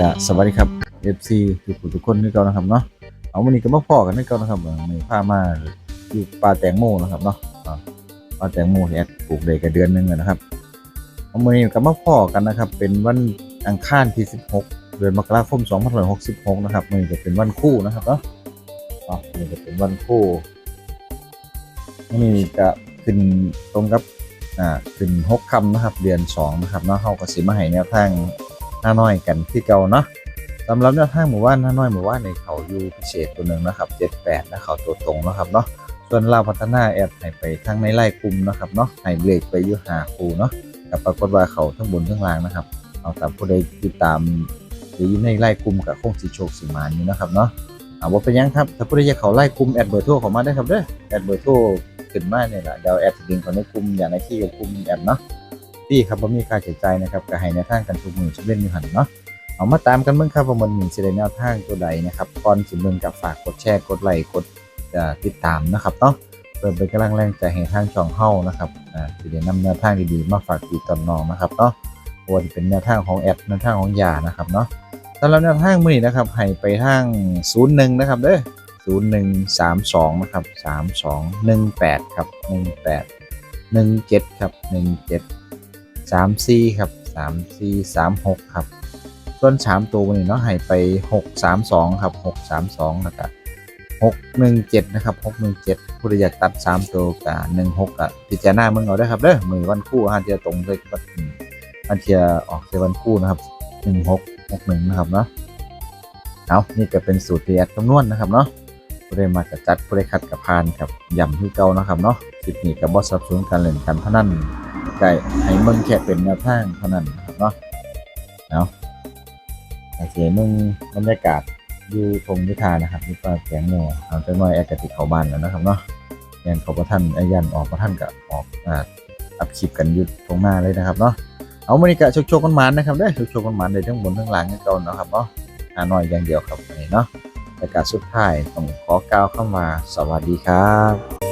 ก็สวัสดีครับ FC ทุกคนทุกคนนี่ก่อนนะครับเนาะเอาวันนี้ก็มาพอกันนี่ก่อนนะครับเออมื้อนี้ามาอยู่ป่าแตงโมนะครับเนาะป่าแตงโมที่แอดปลูกได้ก็เดือนหนึงแล้วนะครับเอาวันนี้ก็มาพอกันนะครับ เป็นวันอังคารที่ 16 เดือนมกราคม2566 นะครับมื้อนี้จะเป็นวันคู่นะครับเนาะอะมื้อนี้จะเป็นวันคู่มื้อนี้ก็ขึ้นตรงกับอ่าขึ้น6คำนะครับเดือนสองนะครับเนาะเฮาก็สิมาให้แนวทาง น้าน้อยกันที่เก่าเนาะสำหรับแนวทางหมู่บ้านหน้าน้อยหมู่บ้านในเขาอยู่พิเศษตัวหนึ่งนะครับ78นะเขาตัวตรงนะครับเนาะส่วนเราพัฒนาแอดให้ไปทางในไล่กลุ่มนะครับเนาะให้เบรกไปอยู่หาครูเนาะแต่ปรากฏว่าเขาทั้งบนทั้งล่างนะครับเอาแต่ผู้ใดติดตามหรืออยู่ในไล่กลุ่มกับคงสิโชคสิมานอยู่นะครับเนาะเอาว่าเป็นยังครับถ้าผู้ใดอยากเขาไล่กลุ่มแอดเบอร์โทรเข้ามาได้ครับเด้อแอดเบอร์โทรขึ้นมาเนี่ยแหละเดี๋ยวแอดจะดึงเขาในกลุ่มอย่างในที่กับกลุ่มแอดเนาะ พี่ครับว่ามีค่าใช้จ่ายนะครับก็ให้แนวทางกันทุกมือชุดเล่นอยู่หันเนาะเอามาตามกันเบิ่งครับว่ามันมีสิได้แนวทางตัวใดนะครับก่อนสิเบิ่งกับฝากกดแชร์กดไลค์กดติดตามนะครับเนาะเพื่อเป็นกำลังแรงใจให้ทางช่องเฮานะครับอ่าสิได้นำแนวทางดีๆมาฝากพี่ตอนน้องนะครับเนาะว่าจะเป็นแนวทางของแอดแนวทางของยานะครับเนาะสำหรับแนวทางมือนี้นะครับให้ไปทาง01นย์หนึ่งนะครับเด้อ0132นะครับ3218ครับ18 17ครับ17 สามสี่ครับสามสี่สามหกครับส่วนสามตัวนี้เนาะให้ไปหกสามสองครับหกสามสองนะครับหกหนึ่งเจ็ดนะครับหกหนึ่งเจ็ดผู้ใดอยากตัดสามตัวกับหนึ่งหกกับพิจารณาเมืองเอาได้ครับเด้อมือวันคู่ฮะจะตรงเลยวันอันเทียออกเสียวันคู่นะครับหนึ่งหกหกหนึ่งนะครับเนาะเอานี่ก็เป็นสูตรที่แอดคำนวณนะครับเนาะผู้ใดมากับจัดผู้ใดคัดกับพานครับย่ำที่เก่านะครับเนาะคลิปนี้กับบอสสับสนการเล่นการพนัน ไก่ให้มึงแค่เป็นแนวทางเท่านั้นนะครับเนาะเอาโอเคมึงบรรยากาศอยู่ทงยุทธานะครับนี่ก็แกงโม่เอาจังน้อยแอกติเขาบ้านแล้วนะครับเนาะยันเขาประท่านไอ้ยันออกประท่านกับออกอ่าอัพคลิปกันยุดตรงหน้าเลยนะครับเนาะเอามานี่กะโชคโชคกันมันนะครับได้โชคโชคกันมันเลยทั้งบนทั้งหลังกันก่อนนะครับเนาะหาน้อยอย่างเดียวครับนนี้เนาะแต่การสุดท้ายต้องขอกล่าวเข้ามาสวัสดีครับ